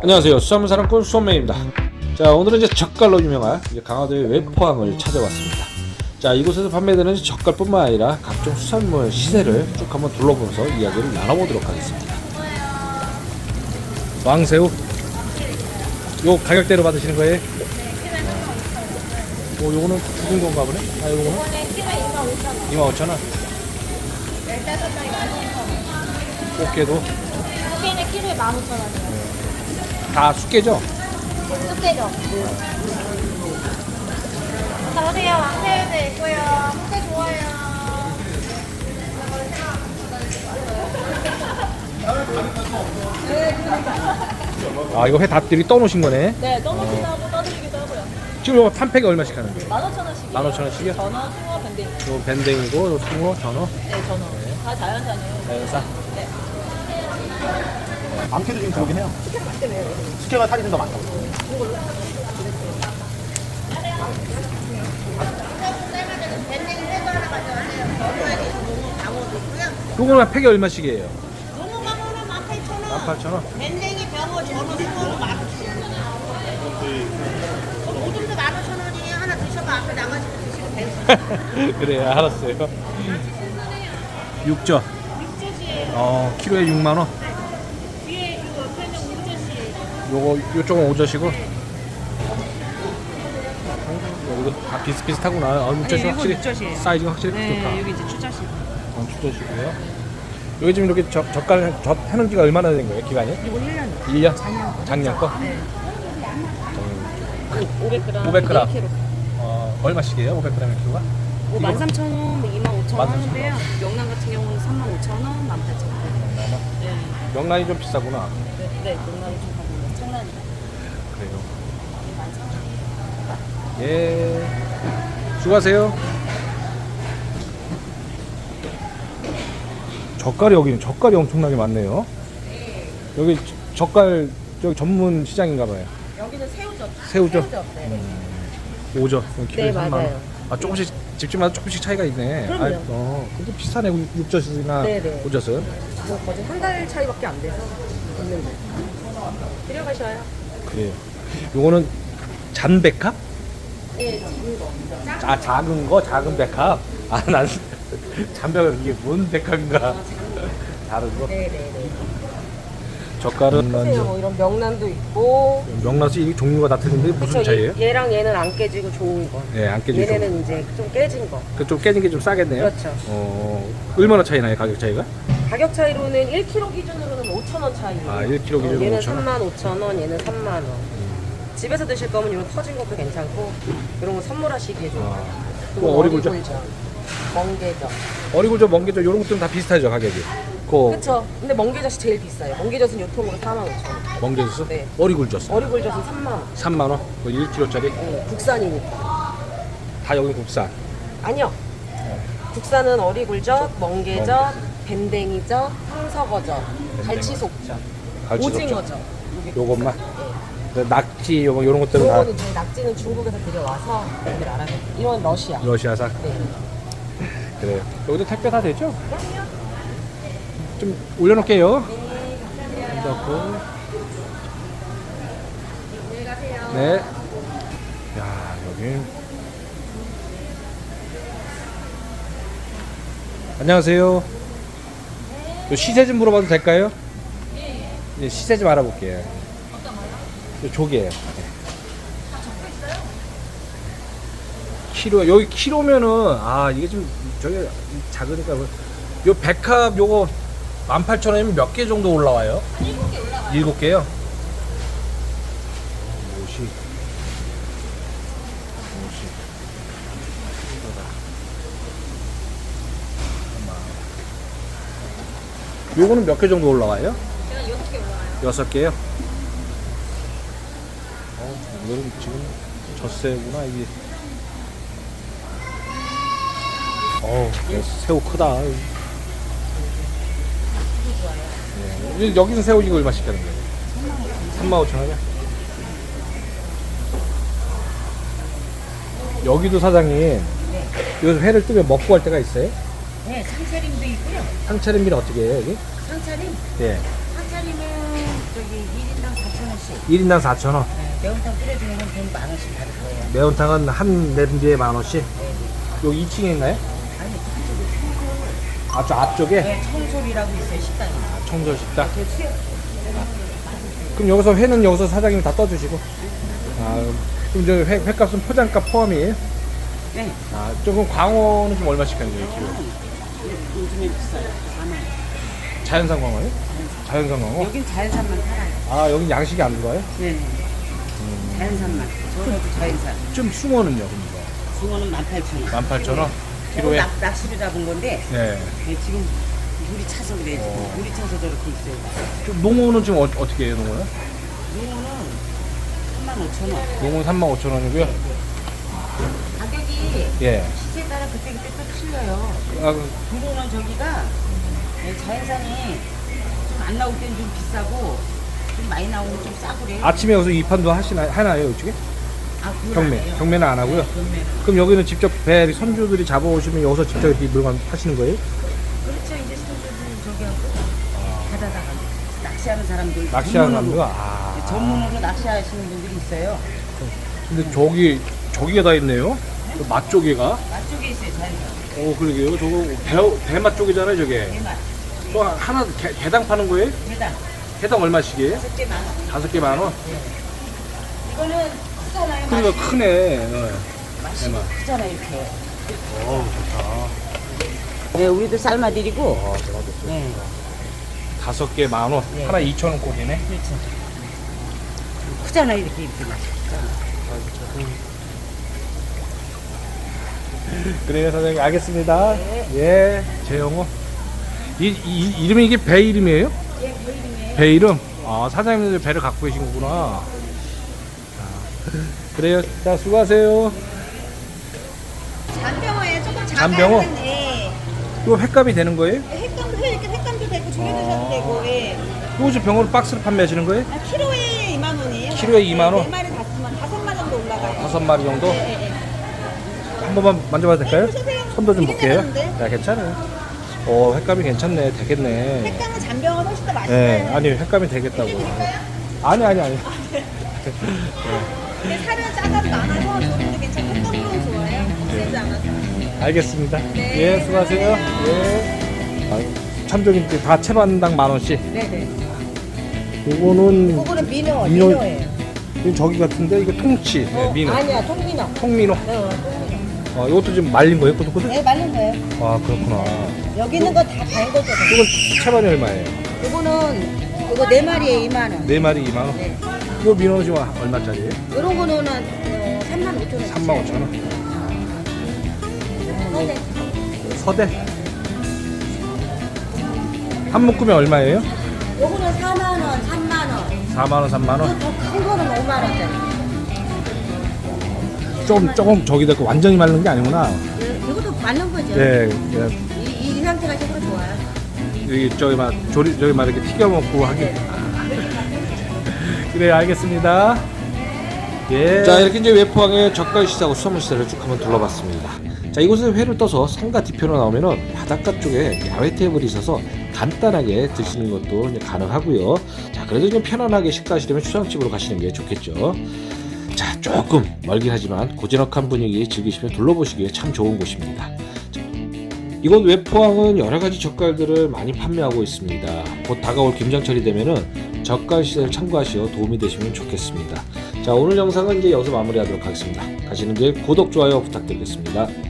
안녕하세요. 수산물 사랑꾼 수원맨입니다. 자, 오늘은 이제 젓갈로 유명한 이제 강화도의 외포항을 찾아왔습니다. 자, 이곳에서 판매되는 젓갈뿐만 아니라 각종 수산물 시세를 쭉 한번 둘러보면서 이야기를 나눠보도록 하겠습니다. 왕새우. 요 가격대로 받으시는 거예요? 어, 요거는 죽은 건가 보네? 아, 요거는? 이번에 키로에 25,000원. 25,000원. 15마리 12,000원. 꽃게도 여기는 키로에 15,000원이에요. 다? 쑥대죠? 자, 오세요. 왕새우도 있고요. 쑥대 좋아요. 아, 이거 회 닭들이 떠놓으신 거네. 네, 떠먹기도 하고 떠드리기도 하고요. 지금 이거 팩에 얼마씩 하는데? 15,000원씩이요. 15,000원씩이요? 전어, 숭어, 밴딩. 요 밴댕이고, 요 숭어, 전어, 네, 전어. 다 자연산이에요. 자연산. 암캐도 지금 들어오긴 해요. 숙회가 살이 좀 더 많다고. 요거는 팩이 얼마씩이에요? 너무 가면은 18,000원. 18,000원? 밴댕이 병어 전어 만 오줌도 15,000원이에요. 하나 드셔봐. 앞에 나가시면 드시면 돼요. 그래, 알았어요. 육젓. 어, 키로에 6만 원. 뒤에 그 옆에는 우젓이 요거, 요쪽은 오젓이고. 여기도 다 비슷비슷하구나. 아, 육젓이 네, 확실히 이건 육젓이에요. 사이즈가 확실히 좋다. 네, 여기 이제 추자식. 어. 여기 지금 이렇게 젓, 젓갈 젓 해놓은 지가 얼마나 된 거예요? 기간이? 이거 1년. 1년? 작년 거? 네. 500g. 500g. 1kg. 어, 얼마씩이에요? 500g의 키로가? 뭐 13,000원, 25,000원 15,000원. 하는데요. 명란 같은 경우는 35,000원, 18,000원. 네. 명란이 좀 비싸구나. 네, 네, 명란이 좀. 그래요. 예. 수고하세요. 젓갈이 여기는 젓갈이 엄청나게 많네요. 여기 젓갈 저기 전문 시장인가 봐요. 여기는 새우젓. 새우젓. 네. 오죠. 키로에 네, 3만 원. 맞아요. 아 조금씩 집집마다 조금씩 차이가 있네. 그럼요. 아, 어, 근데 비싸네 육- 육젓이나 네, 네. 오젓은. 뭐 거의 한 달 차이밖에 안 돼서 있는 거. 데려가셔요. 그래요. 요거는 잔백합? 네, 작은 거. 아 작은 거 작은 백합. 아 난 잔백합 이게 뭔 백합인가. 다른 거. 네, 네, 네. 젓갈은 보세요. 뭐 이런 명란도 있고. 명란이 이 종류가 다 틀린데 무슨 그쵸, 차이예요? 얘- 얘랑 얘는 안 깨지고 좋은 거. 예, 안 깨지죠. 얘네는 이제 좀 깨진 거. 그 좀 깨진 게 좀 싸겠네요. 그렇죠. 어 얼마나 차이 나요 가격 차이가? 가격 차이로는 1kg 기준으로는 5,000원 차이예요. 아, 1kg 기준으로 얘는 5,000원? 35,000원, 얘는 3만 원. 집에서 드실 거면 이런 터진 것도 괜찮고 이런 거 선물하시기에 좋아요. 아, 그리고 뭐 어리굴젓? 멍게젓. 어리굴젓, 멍게젓 이런 것들은 다 비슷하죠 가격이. 그 그쵸. 근데 멍게젓이 제일 비싸요. 멍게젓은 요통으로 45,000원. 멍게젓, 네. 어리굴젓 어리굴젓은 3만 원. 3만 원, 그 1kg짜리 네, 국산이니까. 다 여기 국산. 아니요. 국산은 어리굴젓, 멍게젓, 밴댕이젓, 황석어젓, 갈치속젓, 갈치젓. 오징어젓. 요것만. 그 낙지 요거 이런 것들은 다 요거는 이제 낙지는 중국에서 들여와서 여기를 알아요. 이건 러시아. 러시아산. 네. 그래요. 여기도 택배 다 되죠? 좀 올려놓을게요. 넣고. 네. 야 여기. 안녕하세요. 요 시세 좀 물어봐도 될까요? 예, 시세 좀 알아볼게요. 어떤 거요? 조개요. 키로 여기 키로면은 아 이게 좀 저기 작으니까 뭐- 요 백합 요거 18,000원이면 몇 개 정도 올라와요? 7개 올라와요. 7개요? 옷이 옷이 요거는 몇 개 정도 올라와요? 제가 6개 올라와요. 여섯 개요? 어, 이거는 지금 젖새구나 이게. 어, 새우 크다. 예. 여기는 새우 이거 얼마씩 하는 거예요? 3만 5천 원이야? 여기도 사장님 여기서 회를 뜨면 먹고 할 때가 있어요? 네, 상차림도 있고요. 상차림비는 어떻게 해요 여기? 상차림? 예. 상차림은 저기 1인당 4,000원씩. 1인당 4,000원. 매운탕 끓여주는 건돈만 원씩 받을 거예요. 매운탕은 한 냄비에 만 원씩. 여기 2층에 있나요? 아니, 아, 저 앞쪽에? 네, 청솔이라고 있어요, 식당이. 청절 식당. 그럼 여기서 회는 여기서 사장님이 다 떠주시고. 아, 그럼 저 회, 회값은 포장값 포함이에요? 네. 아, 조금 광어는 좀 얼마씩 하는 거예요, 키로? 요즘에 비싸요. 만 원. 자연산 광어요? 자연산 광어? 여긴 자연산만 팔아요. 아, 여기 양식이 안 들어와요? 네. 자연산만. 저것도 자연산. 좀 숭어는요, 그럼 숭어는 18,000원. 이거? 18,000원? 저거 키로에? 낚, 낚시로 잡은 건데 네. 네, 지금 물이 차서 그래. 지금. 물이 차서 저렇게 있어요. 좀 농어는 지금 어, 어떻게 해요, 농어는? 숭어는 35,000원. 농어는 35,000 원이고요. 가격이 예. 시세에 따라 그때그때 또 틀려요. 아, 그- 중고는 저기가 네, 자연산이 좀 안 나올 때는 좀 비싸고 좀 많이 나오면 좀 그래요. 아침에 여기서 이 판도 하시나, 하나요, 이쪽에? 아, 그건 경매. 안 해요. 경매는 안 하고요. 네, 경매는. 그럼 여기는 직접 배 선주들이 잡아오시면 여기서 직접 이 물건 파시는 거예요? 그렇죠. 이제 손주들 저기 하고 바다다가 낚시하는 사람들 낚시하는 전문으로, 사람들? 아. 네, 전문으로 낚시하시는 분들이 있어요. 근데 저기, 저기가 다 있네요? 그 맛조개가? 맛쪽에 있어요. 자연산. 오, 그러게요. 저거 배, 배맛 쪽이잖아요, 저게. 대만. 저 하나, 개, 개당 파는 거예요? 대단. 개당 얼마씩이에요? 다섯 개만 원. 다섯 개 만 원? 이거는 크잖아요. 그러니까 맛이. 크네. 어. 맛이 대만. 크잖아 이렇게. 어우, 좋다. 네, 우리도 삶아 드리고. 아, 대박 됐어. 네. 다섯 개 만 원. 네. 하나 2천 원 꼴이네. 그렇죠. 크잖아 이렇게 이렇게 맛이. 그래요, 사장님. 알겠습니다. 예, 재영호. 이, 이, 이름이 이게 배 이름이에요? 예, 그 이름이에요. 배 이름? 아, 사장님들 배를 갖고 계신 거구나. 아, 그래요. 자, 수고하세요. 잔병어에 조금 작아요. 잔병어? 네. 이거 횟감이 되는 거예요? 횟감도 회 이렇게 횟감도 되고 조개 드셔도 아. 되고. 예. 이거 지금 병으로 박스로 판매하시는 거예요? 아, 키로에 2만 원이에요. 키로에 2만 원? 네 마리 다섯 마리 정도 올라가요. 다섯 마리 정도? 네, 네, 네. 한 번만 만져봐도 될까요? 네. 손도 좀 볼게요. 야, 괜찮아요. 오, 횟감이 괜찮네. 되겠네. 횟감은 잔병어 훨씬 더 맛있어요. 네, 아니, 횟감이 되겠다고. 아니, 아니, 아니. 근데 살은 작아도 많아서 조림도 괜찮고 횟감도 좋아요. 세지 않아서. 알겠습니다. 네, 예, 수고하세요. 예. 참조김치 다 채반당 만 원씩. 네네. 요거는 그거는 민어, 민어. 민어예요. 저기 같은데 이거 통치 네, 민어. 아니야, 통민어. 통민어. 네, 통민어. 어, 이것도 지금 말린 거예요, 꼬들꼬들? 네, 말린 거예요. 아, 그렇구나. 여기 있는 거다단 거죠. 이건 채반이 얼마예요? 이거는 이거 네 마리에 2만 원. 네 마리 2만 원. 네. 이거 민어 지금 얼마짜리예요? 이런 거는 어, 3만 5천 원. 3만 5천 원. 네. 서대. 한 묶음에 얼마예요? 요거는 4만 원, 3만 원. 4만 원, 3만 원. 더큰 거는 5만 원짜리. 조금 조금 저기 되고 완전히 마른 게 아니구나. 네, 이것도 말른 거죠. 네, 네. 이, 이 상태가 최고 좋아요. 여기 저기 막 조리 저기 막 이렇게 튀겨 먹고 하기. 그래 알겠습니다. 예. 자 이렇게 이제 외포항의 젓갈 시사하고 수산물 시세를 쭉 한번 둘러봤습니다. 자 이곳에서 회를 떠서 상가 뒤편으로 나오면은 바닷가 쪽에 야외 테이블이 있어서 간단하게 드시는 것도 이제 가능하고요. 자 그래도 좀 편안하게 식사하시려면 추상집으로 가시는 게 좋겠죠. 자 조금 멀긴 하지만 고즈넉한 분위기 즐기시면 둘러보시기에 참 좋은 곳입니다. 이곳 외포항은 여러 가지 젓갈들을 많이 판매하고 있습니다. 곧 다가올 김장철이 되면은 젓갈 시세를 참고하시어 도움이 되시면 좋겠습니다. 자 오늘 영상은 이제 여기서 마무리하도록 하겠습니다. 가시는 길 구독 좋아요 부탁드리겠습니다.